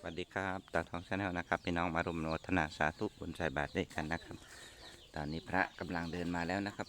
สวัสดีครับตาทองชาแนลนะครับพี่น้องมารุมโนทนาสาธุบุญใส่บาตรด้วยกันนะครับ ตอนนี้พระกำลังเดินมาแล้วนะครับ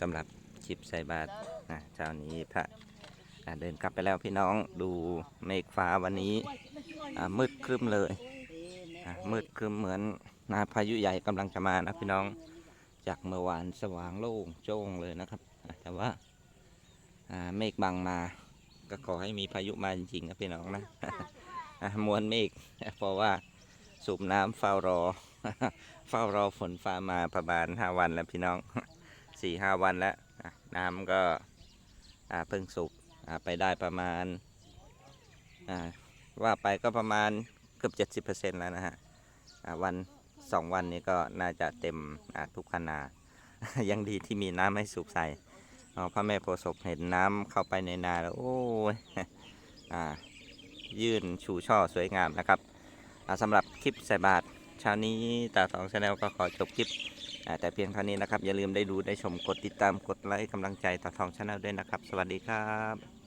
สำหรับคลิปใส่บาตรอ่าเช้านี้พระเดินกลับไปแล้วพี่น้องดูเมฆฟ้าวันนี้มืดครึ้มเลยมืดครึ้มเหมือนนาพายุใหญ่กำลังจะมานะพี่น้องจากเมื่อวานสว่างโล่งโจ้งเลยนะครับ แต่ว่าเมฆบังมา ก็ขอให้มีพายุมาจริงๆนะพี่น้องนะมวลเมฆเพราะว่าสูบน้ำเฝ้ารอ เฝ้ารอฝนฟ้ามาประมาณห้าวันแล้วพี่น้อง สี่ห้าวันแล้วน้ำก็เพิ่งสูบอ่าไปได้ประมาณว่าไปก็ประมาณเกือบเจ็ดสิบเปอร์เซ็นต์แล้วนะฮะวันสองวันนี้ก็น่าจะเต็มทุกคนายังดีที่มีน้ำให้สูบใส่อ๋อพระแม่โพศพเห็นน้ำเข้าไปในนาแล้ว โอ้ยอยื่นชูช่อสวยงามนะครับสำหรับคลิปใส่บาตร เช้านี้ตาสองชาแนลก็ขอจบคลิปแต่เพียงเท่านี้นะครับ อย่าลืมได้ดูได้ชมกดติดตามกดไลค์กำลังใจตาทองชาแนลด้วยนะครับ สวัสดีครับ